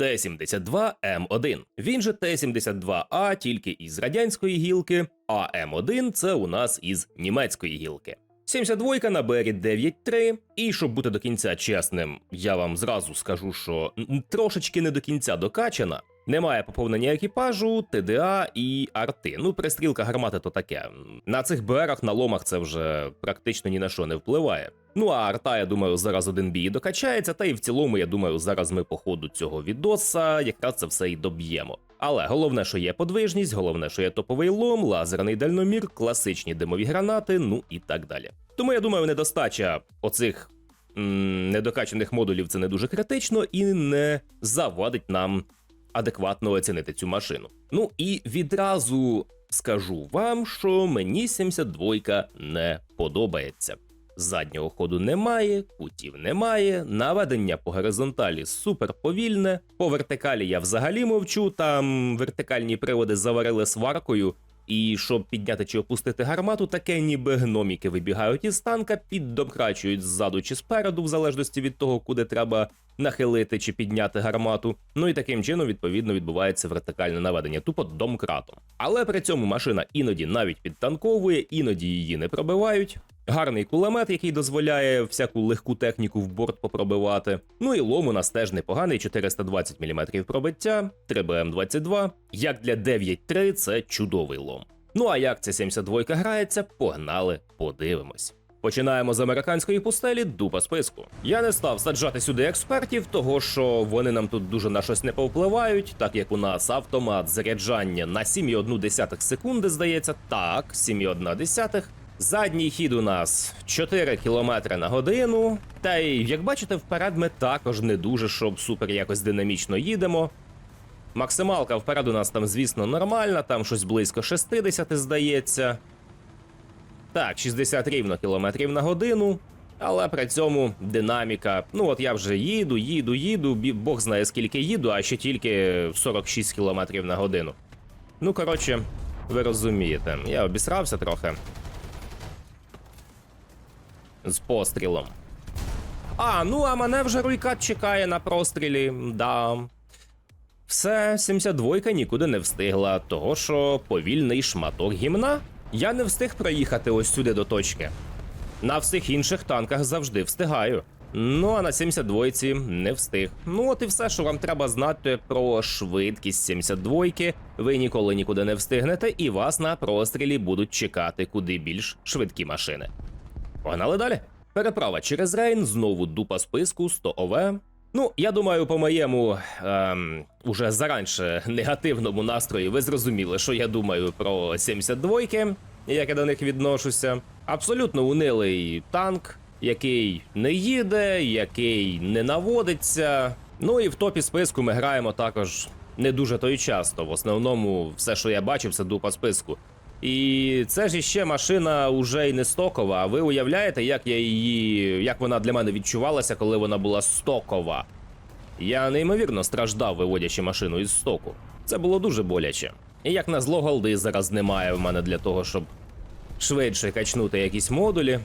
Т-72М1. Він же Т-72А тільки із радянської гілки, а М1 це у нас із німецької гілки. 72 на Бері 9.3, і щоб бути до кінця чесним, я вам зразу скажу, що трошечки не до кінця докачана. Немає поповнення екіпажу, ТДА і арти. Ну, перестрілка гармати то таке. На цих БРах на ломах це вже практично ні на що не впливає. Ну а арта, я думаю, зараз один бій докачається, та і в цілому, я думаю, зараз ми по ходу цього відоса якраз це все і доб'ємо. Але головне, що є подвижність, головне, що є топовий лом, лазерний дальномір, класичні димові гранати, ну і так далі. Тому я думаю, недостача оцих м, недокачаних модулів це не дуже критично і не завадить нам адекватно оцінити цю машину. Ну і відразу скажу вам, що мені 72 не подобається. Заднього ходу немає, кутів немає, наведення по горизонталі супер повільне. По вертикалі я взагалі мовчу. Там вертикальні приводи заварили сваркою. І щоб підняти чи опустити гармату, таке ніби гноміки вибігають із танка, піддокрачують ззаду чи спереду, в залежності від того, куди треба нахилити чи підняти гармату. Ну і таким чином, відповідно, відбувається вертикальне наведення, тупо домкратом. Але при цьому машина іноді навіть підтанковує, іноді її не пробивають. Гарний кулемет, який дозволяє всяку легку техніку в борт попробивати. Ну і лом у нас теж непоганий, 420 мм пробиття, 3BM22. Як для 9.3 це чудовий лом. Ну а як ця 72 грається, погнали, подивимось. Починаємо з американської пустелі дупа списку. Я не став саджати сюди експертів, того що вони нам тут дуже на щось не повпливають, так як у нас автомат заряджання на 7,1 секунди, здається, так, 7,1. Задній хід у нас 4 км на годину. Та й як бачите, вперед ми також не дуже, щоб супер якось динамічно їдемо. Максималка вперед у нас там, звісно, нормальна, там щось близько 60, здається. Так, 60 рівно кілометрів на годину. Але при цьому динаміка. Ну от я вже їду, їду, їду, Бог знає скільки їду, а ще тільки 46 кілометрів на годину. Ну, коротше, ви розумієте, я обісрався трохи. З пострілом. А, ну а мене вже руйкат чекає на прострілі, да. Все, 72-ка нікуди не встигла, того що повільний шматок гімна. Я не встиг проїхати ось сюди до точки. На всіх інших танках завжди встигаю. Ну а на 72-ці не встиг. Ну от і все, що вам треба знати про швидкість 72 Ви ніколи нікуди не встигнете, і вас на прострілі будуть чекати куди більш швидкі машини. Погнали далі. Переправа через Рейн, знову дупа списку 100 ОВ. Ну, я думаю, по моєму ем, уже заранше негативному настрої ви зрозуміли, що я думаю про 72-ки, як я до них відношуся. Абсолютно унилий танк, який не їде, який не наводиться. Ну і в топі списку ми граємо також не дуже то й часто. В основному, все, що я бачив, це дупа списку. І це ж іще машина уже й не стокова. А ви уявляєте, як я її, як вона для мене відчувалася, коли вона була стокова? Я неймовірно страждав, виводячи машину із стоку. Це було дуже боляче. І як на зло голди зараз немає в мене для того, щоб швидше качнути якісь модулі.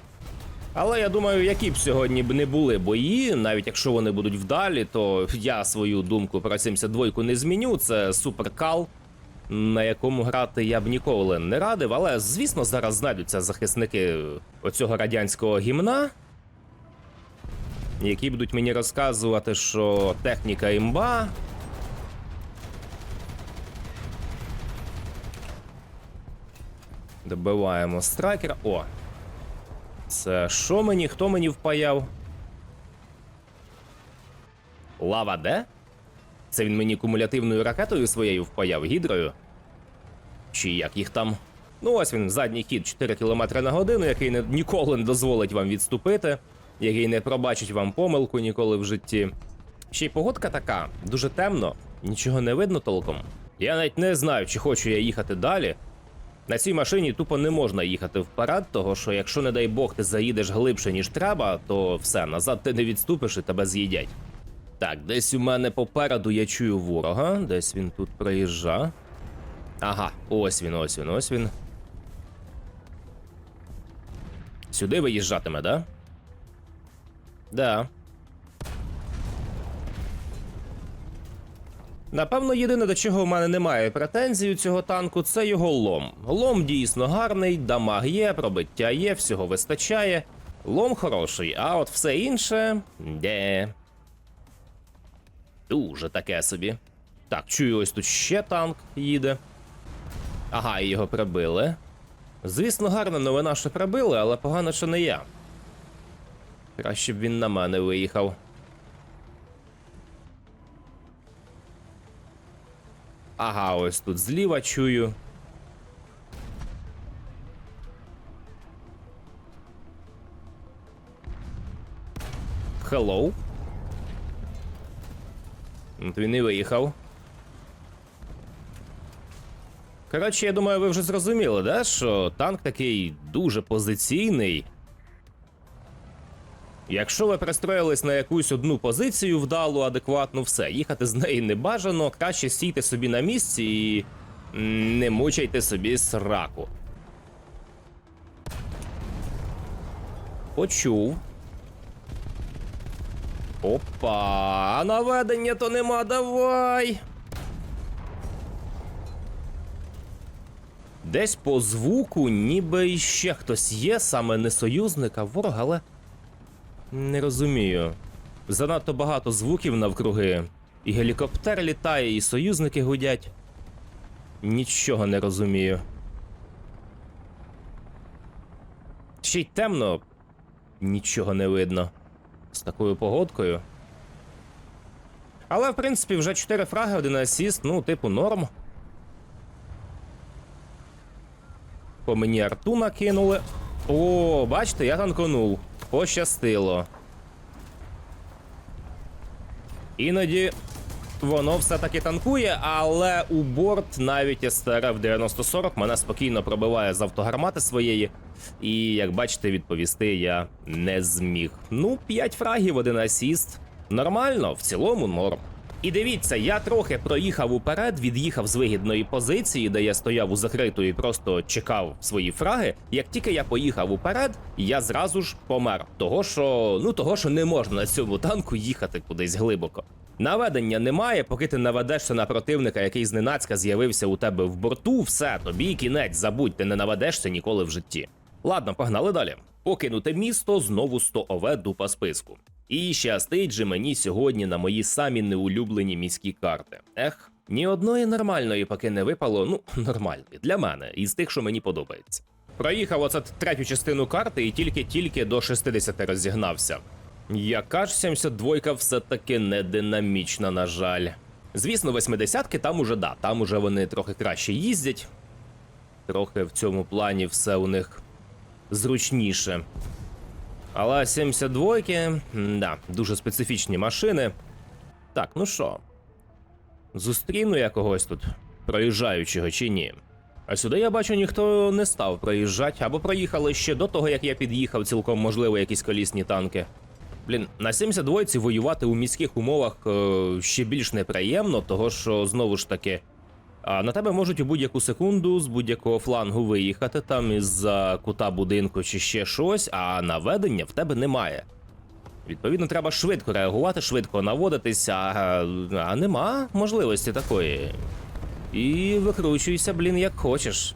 Але я думаю, які б сьогодні б не були бої, навіть якщо вони будуть вдалі, то я свою думку про 72 не зміню. Це суперкал, на якому грати я б ніколи не радив. Але звісно, зараз знайдуться захисники оцього радянського гімна, які будуть мені розказувати, що техніка імба. Добиваємо страйкера. О! Це що мені? Хто мені впаяв? Лава де? Це він мені кумулятивною ракетою своєю впаяв гідрою? Чи як їх там? Ну, ось він, задній хід 4 км на годину, який не, ніколи не дозволить вам відступити, який не пробачить вам помилку ніколи в житті. Ще й погодка така, дуже темно, нічого не видно толком. Я навіть не знаю, чи хочу я їхати далі. На цій машині тупо не можна їхати вперед, того що якщо, не дай Бог, ти заїдеш глибше, ніж треба, то все, назад ти не відступиш і тебе з'їдять. Так, десь у мене попереду я чую ворога, десь він тут проїжджа. Ага, ось він, ось він, ось він. Сюди виїжджатиме, да? Да. Напевно, єдине, до чого в мене немає претензій у цього танку, це його лом. Лом дійсно гарний, дамаг є, пробиття є, всього вистачає. Лом хороший, а от все інше. де. Дуже таке собі. Так, чую, ось тут ще танк їде. Ага, і його прибили. Звісно, гарна новина, що прибили, але погано, що не я. Краще б він на мене виїхав. Ага, ось тут зліва чую. Hello. От він і виїхав. Коротше, я думаю, ви вже зрозуміли, да, що танк такий дуже позиційний. Якщо ви пристроїлись на якусь одну позицію вдалу, адекватну, все, їхати з неї не бажано, краще сійте собі на місці і не мучайте собі сраку. Почув. Опа, наведення то нема, давай. Десь по звуку, ніби іще хтось є, саме не союзник, а ворог, але. Не розумію. Занадто багато звуків навкруги. І гелікоптер літає, і союзники гудять. Нічого не розумію. Ще й темно. Нічого не видно. З такою погодкою. Але, в принципі, вже 4 фраги, один асіст, ну, типу, норм. По мені арту накинули. О, бачите, я танконув. Пощастило. Іноді воно все-таки танкує, але у борт навіть СТРФ 9040 мене спокійно пробиває з автогармати своєї. І як бачите, відповісти я не зміг. Ну, 5 фрагів, один асіст. Нормально, в цілому норм. І дивіться, я трохи проїхав уперед, від'їхав з вигідної позиції, де я стояв у закриту і просто чекав свої фраги. Як тільки я поїхав уперед, я зразу ж помер. Того що, ну того, що не можна на цьому танку їхати кудись глибоко. Наведення немає, поки ти наведешся на противника, який зненацька з'явився у тебе в борту, все, тобі кінець, забудь, ти не наведешся ніколи в житті. Ладно, погнали далі. Покинуте місто знову 100 ОВ дупа списку. І щастить же мені сьогодні на мої самі неулюблені міські карти. Ех, ні одної нормальної поки не випало, ну, нормальної, для мене, із тих, що мені подобається. Проїхав оце третю частину карти і тільки-тільки до 60 розігнався. Яка ж 72 все-таки не динамічна, на жаль. Звісно, 80-ки там уже да, там уже вони трохи краще їздять. Трохи в цьому плані все у них зручніше. Але 72-ки, да, дуже специфічні машини. Так, ну що, зустріну я когось тут, проїжджаючого чи ні. А сюди я бачу, ніхто не став проїжджати, або проїхали ще до того, як я під'їхав, цілком можливо, якісь колісні танки. Блін, на 72-ці воювати у міських умовах е, ще більш неприємно, того що знову ж таки. А на тебе можуть у будь-яку секунду з будь-якого флангу виїхати там із-за кута будинку чи ще щось, а наведення в тебе немає. Відповідно, треба швидко реагувати, швидко наводитися, а, а нема можливості такої. І викручуйся, блін, як хочеш.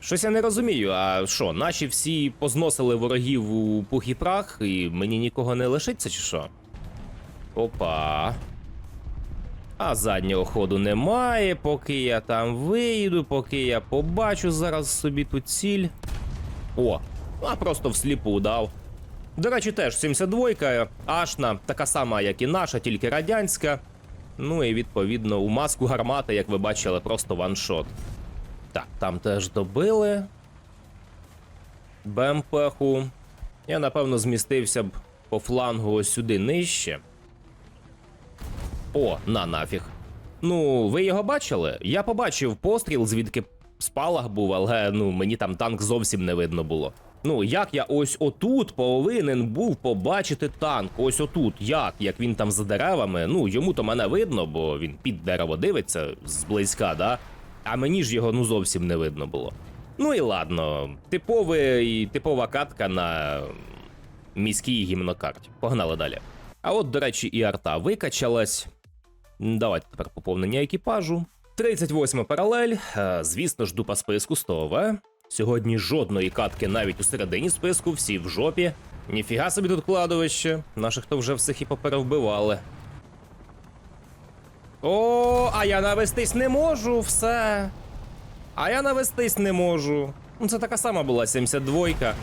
Щось я не розумію, а що, наші всі позносили ворогів у пух і прах, і мені нікого не лишиться, чи що? Опа. А заднього ходу немає, поки я там виїду, поки я побачу зараз собі ту ціль. О, а просто всліпу дав. До речі, теж 72-ка, ашна, така сама, як і наша, тільки радянська. Ну і відповідно у маску гармати, як ви бачили, просто ваншот. Так, там теж добили. БМПху. Я напевно змістився б по флангу ось сюди нижче. О, на нафіг. Ну, ви його бачили? Я побачив постріл, звідки спалах був, але ну мені там танк зовсім не видно було. Ну, як я ось отут повинен був побачити танк, ось отут, як, як він там за деревами. Ну, йому то мене видно, бо він під дерево дивиться зблизька, да? А мені ж його ну зовсім не видно було. Ну і ладно, типовий, типова катка на міській гімнокарті. Погнали далі. А от, до речі, і арта викачалась. Давайте тепер поповнення екіпажу. 38 паралель. Е, Звісно ж, дупа списку 100 ОВ. Сьогодні жодної катки навіть у середині списку, всі в жопі. Ніфіга собі тут кладовище. Наших то вже всіх і поперевбивали. О, а я навестись не можу, все. А я навестись не можу. Це така сама була 72-ка.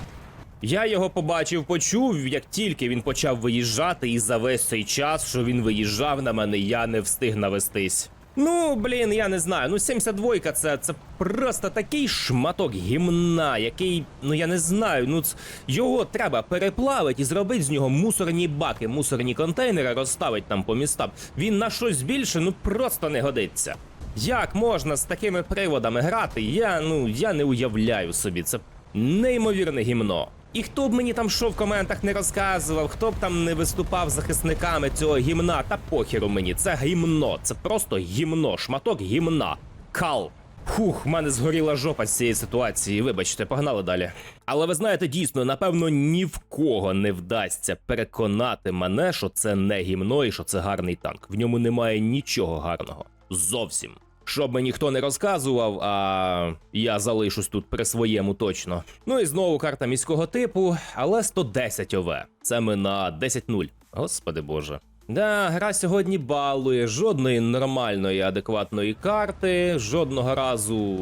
Я його побачив, почув, як тільки він почав виїжджати, і за весь цей час, що він виїжджав на мене, я не встиг навестись. Ну, блін, я не знаю. Ну, 72-ка це, це просто такий шматок гімна, який, ну я не знаю, ну його треба переплавити і зробити з нього мусорні баки, мусорні контейнери, розставити там по містам. Він на щось більше, ну просто не годиться. Як можна з такими приводами грати? Я ну я не уявляю собі. Це неймовірне гімно. І хто б мені там що в коментах не розказував, хто б там не виступав захисниками цього гімна, та похеру мені, це гімно, це просто гімно, шматок гімна. Кал. Фух, в мене згоріла жопа з цієї ситуації. Вибачте, погнали далі. Але ви знаєте, дійсно, напевно, ні в кого не вдасться переконати мене, що це не гімно і що це гарний танк. В ньому немає нічого гарного. Зовсім. Щоб мені ніхто не розказував, а я залишусь тут при своєму точно. Ну і знову карта міського типу, але 110 ОВ. Це ми на 10-0. Господи боже. Да, гра сьогодні балує жодної нормальної адекватної карти, жодного разу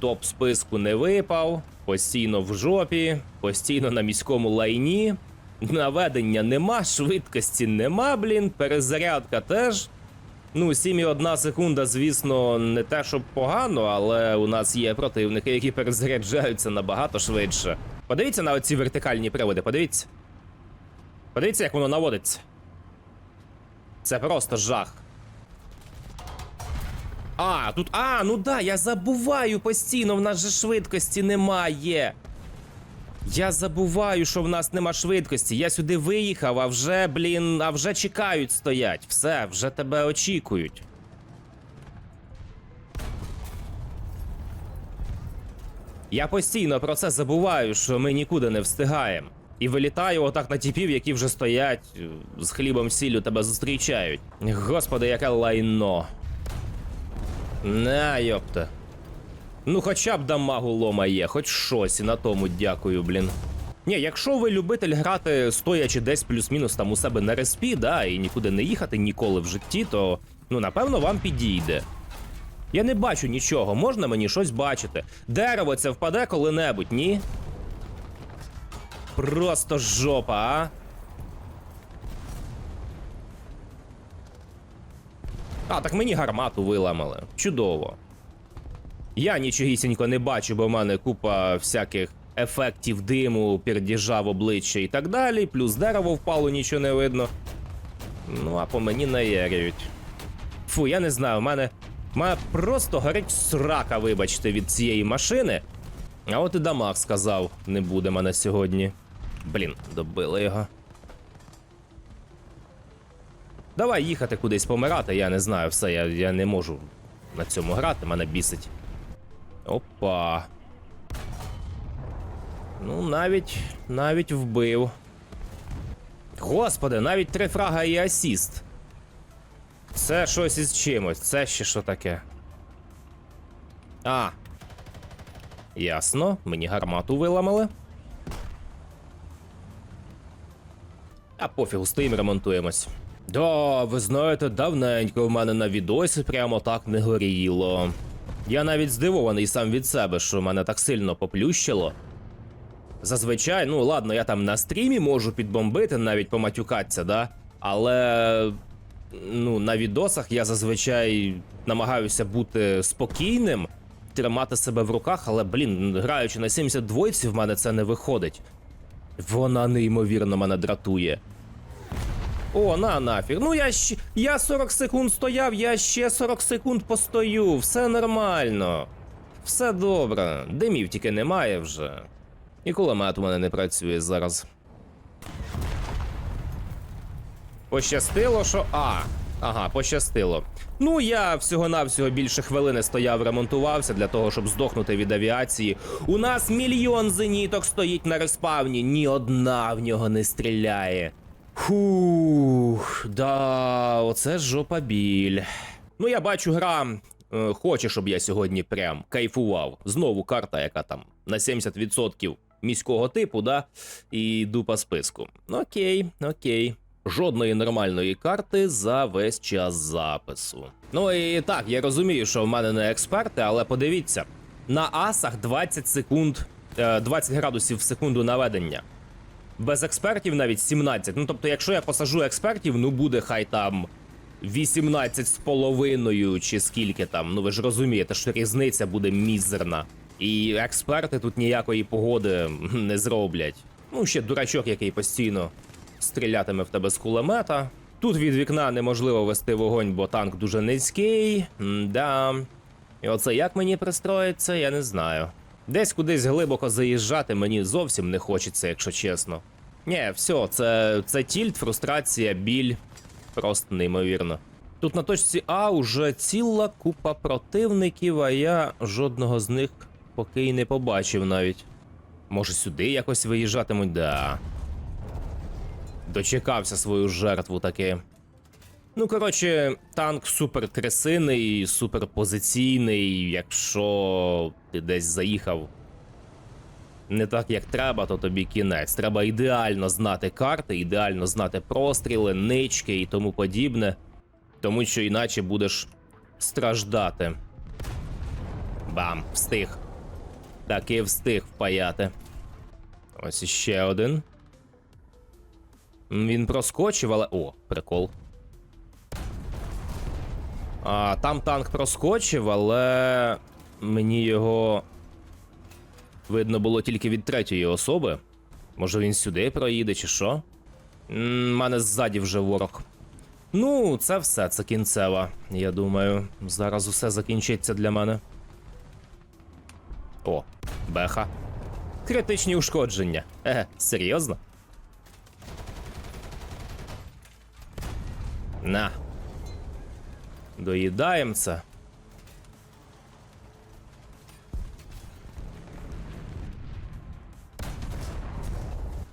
топ списку не випав, постійно в жопі, постійно на міському лайні. Наведення нема, швидкості нема, блін, перезарядка теж. Ну, 7,1 секунда, звісно, не те, щоб погано, але у нас є противники, які перезаряджаються набагато швидше. Подивіться на оці вертикальні приводи, подивіться. Подивіться, як воно наводиться. Це просто жах. А, тут. А, ну да, я забуваю постійно, в нас же швидкості немає. Я забуваю, що в нас нема швидкості. Я сюди виїхав, а вже, блін, а вже чекають стоять. Все, вже тебе очікують. Я постійно про це забуваю, що ми нікуди не встигаємо. І вилітаю отак на тіпів, які вже стоять е, з хлібом сіллю тебе зустрічають. Господи, яке лайно. На, йопта. Ну, хоча б дамагу лома є, хоч щось, і на тому дякую, блін. Ні, якщо ви любитель грати стоячи десь плюс-мінус там у себе на респі, да, і нікуди не їхати ніколи в житті, то ну напевно вам підійде. Я не бачу нічого, можна мені щось бачити. Дерево це впаде коли-небудь, ні? Просто жопа, а? А, так мені гармату виламали. Чудово. Я нічогісінько не бачу, бо в мене купа всяких ефектів диму, пердіжа в обличчя і так далі. Плюс дерево впало, нічого не видно. Ну, а по мені наєрюють. Фу, я не знаю, в мене, в просто горить срака, вибачте, від цієї машини. А от і Дамаг сказав, не буде мене сьогодні. Блін, добили його. Давай їхати кудись помирати, я не знаю, все, я, я не можу на цьому грати, мене бісить. Опа. Ну, навіть навіть вбив. Господи, навіть три фрага і асіст. Це щось із чимось. Це ще що таке? А. Ясно, мені гармату виламали. А пофігу, стоїм ремонтуємось. Да, ви знаєте, давненько в мене на відосі прямо так не горіло. Я навіть здивований сам від себе, що мене так сильно поплющило. Зазвичай, ну ладно, я там на стрімі можу підбомбити, навіть поматюкатися, да? Але ну, на відосах я зазвичай намагаюся бути спокійним, тримати себе в руках, але, блін, граючи на 72 в мене це не виходить. Вона неймовірно мене дратує. О, на нафіг. Ну я ще. Я 40 секунд стояв, я ще 40 секунд постою. Все нормально. Все добре. Димів тільки немає вже. І кулемет у мене не працює зараз. Пощастило, що. А, ага, пощастило. Ну, я всього-навсього більше хвилини стояв, ремонтувався для того, щоб здохнути від авіації. У нас мільйон зеніток стоїть на респавні, ні одна в нього не стріляє. Фух, да, оце жопа біль. Ну, я бачу, гра е, хоче, щоб я сьогодні прям кайфував. Знову карта, яка там на 70% міського типу, да, і йду по списку. Окей, окей. Жодної нормальної карти за весь час запису. Ну і так, я розумію, що в мене не експерти, але подивіться, на асах 20 секунд, е, 20 градусів в секунду наведення. Без експертів навіть 17. Ну тобто, якщо я посажу експертів, ну буде хай там 18 з половиною чи скільки там. Ну ви ж розумієте, що різниця буде мізерна. І експерти тут ніякої погоди не зроблять. Ну, ще дурачок, який постійно стрілятиме в тебе з кулемета. Тут від вікна неможливо вести вогонь, бо танк дуже низький. Да. І оце як мені пристроїться, я не знаю. Десь кудись глибоко заїжджати мені зовсім не хочеться, якщо чесно. Ні, все, це, це тільт, фрустрація, біль. Просто неймовірно. Тут на точці А уже ціла купа противників, а я жодного з них поки й не побачив навіть. Може сюди якось виїжджатимуть, да. Дочекався свою жертву таки. Ну, коротше, танк супер кресиний, супер позиційний. Якщо ти десь заїхав не так, як треба, то тобі кінець. Треба ідеально знати карти, ідеально знати простріли, нички і тому подібне. Тому що іначе будеш страждати. Бам, встиг. Таки встиг впаяти. Ось іще один. Він проскочив, але. О, прикол. А, там танк проскочив, але мені його видно було тільки від третьої особи. Може він сюди проїде, чи що? У мене ззаді вже ворог. Ну, це все, це кінцева, я думаю. Зараз усе закінчиться для мене. О, беха. Критичні ушкодження. Еге, серйозно? На. Доїдаємо це.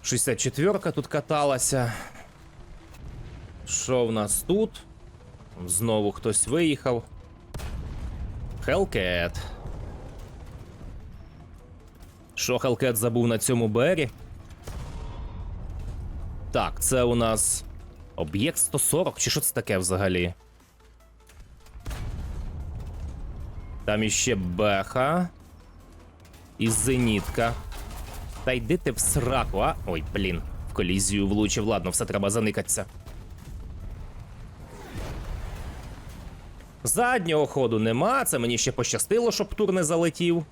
Шістдесят четверка тут каталася. Що в нас тут? Знову хтось виїхав. Хелкет. Що Хелкет забув на цьому бері? Так, це у нас об'єкт 140, чи що це таке взагалі? Там іще беха. І зенітка. Та йди ти в сраку, а? Ой, блін, в колізію влучив. Ладно, все треба заникатися. Заднього ходу нема. Це мені ще пощастило, щоб тур не залетів.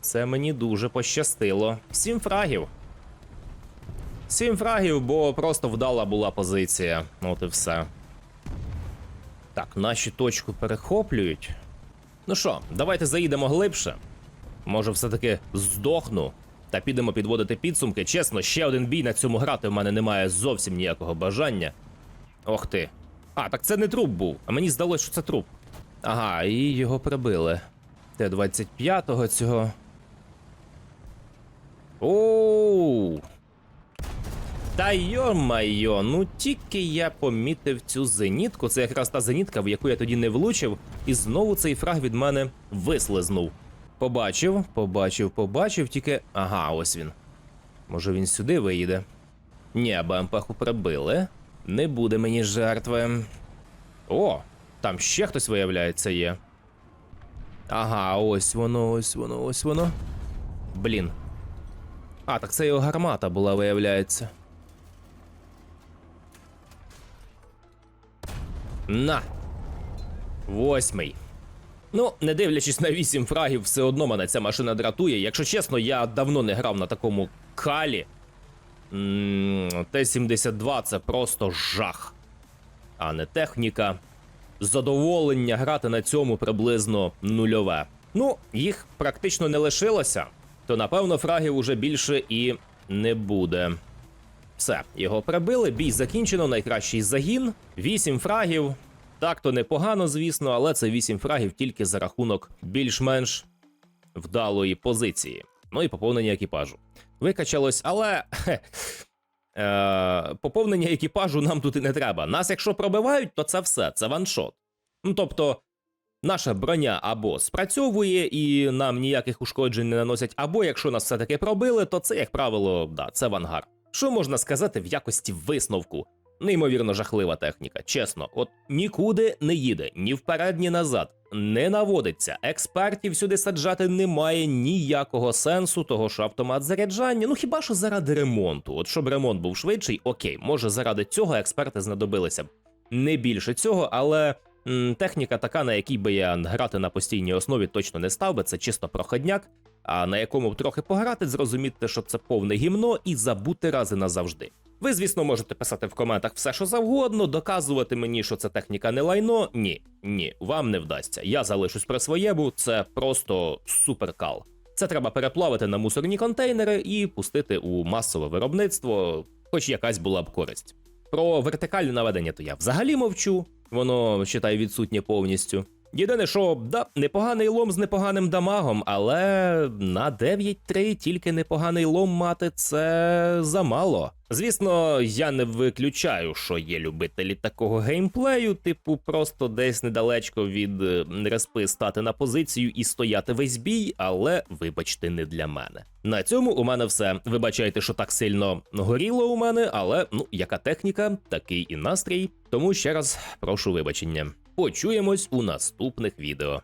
Це мені дуже пощастило. Сім фрагів. Сім фрагів, бо просто вдала була позиція. От і все. Так, наші точку перехоплюють. Ну що, давайте заїдемо глибше. Може, все-таки здохну. Та підемо підводити підсумки. Чесно, ще один бій на цьому грати в мене немає зовсім ніякого бажання. Ох ти. А, так це не труп був, а мені здалося, що це труп. Ага, і його прибили. Т-25 цього. Оу. Та йо-майо, ну тільки я помітив цю зенітку. Це якраз та зенітка, в яку я тоді не влучив, і знову цей фраг від мене вислизнув. Побачив, побачив, побачив, тільки. Ага, ось він. Може він сюди виїде? Ні, БМПху прибили. Не буде мені жертви. О, там ще хтось виявляється є. Ага, ось воно, ось воно, ось воно. Блін. А, так це його гармата була, виявляється. На. Восьмий. Ну, не дивлячись на 8 фрагів, все одно мене ця машина дратує. Якщо чесно, я давно не грав на такому калі. Т-72 це просто жах, а не техніка. Задоволення грати на цьому приблизно нульове. Ну, їх практично не лишилося, то напевно фрагів уже більше і не буде. Все, його прибили, бій закінчено, найкращий загін. Вісім фрагів. Так то непогано, звісно, але це вісім фрагів тільки за рахунок більш-менш вдалої позиції. Ну і поповнення екіпажу. Викачалось, але е, поповнення екіпажу нам тут і не треба. Нас, якщо пробивають, то це все, це ваншот. Ну тобто, наша броня або спрацьовує і нам ніяких ушкоджень не наносять, або якщо нас все-таки пробили, то це, як правило, да, це вангар. Що можна сказати в якості висновку? Неймовірно жахлива техніка, чесно, от нікуди не їде, ні вперед, ні назад, не наводиться. Експертів сюди саджати немає ніякого сенсу, того що автомат заряджання. Ну хіба що заради ремонту? От щоб ремонт був швидший, окей, може заради цього експерти знадобилися б не більше цього, але м, техніка така, на якій би я грати на постійній основі точно не став би, це чисто проходняк. А на якому б трохи пограти, зрозуміти, що це повне гімно, і забути раз і назавжди. Ви, звісно, можете писати в коментах все, що завгодно, доказувати мені, що це техніка не лайно. Ні, ні, вам не вдасться. Я залишусь при своєму, це просто суперкал. Це треба переплавити на мусорні контейнери і пустити у масове виробництво, хоч якась була б користь. Про вертикальне наведення то я взагалі мовчу, воно вважаю, відсутнє повністю. Єдине, що да, непоганий лом з непоганим дамагом, але на 9-3 тільки непоганий лом мати це замало. Звісно, я не виключаю, що є любителі такого геймплею, типу, просто десь недалечко від е, респи стати на позицію і стояти весь бій, але вибачте, не для мене. На цьому у мене все. Вибачайте, що так сильно горіло у мене, але ну яка техніка, такий і настрій. Тому ще раз прошу вибачення. Почуємось у наступних відео.